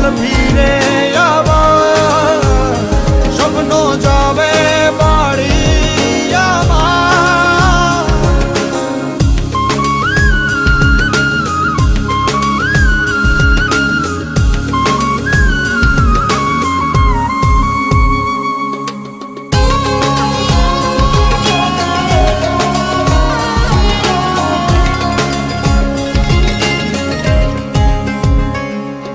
চল ফিরে আবার স্বপ্ন যাবে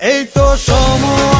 এই তো সময়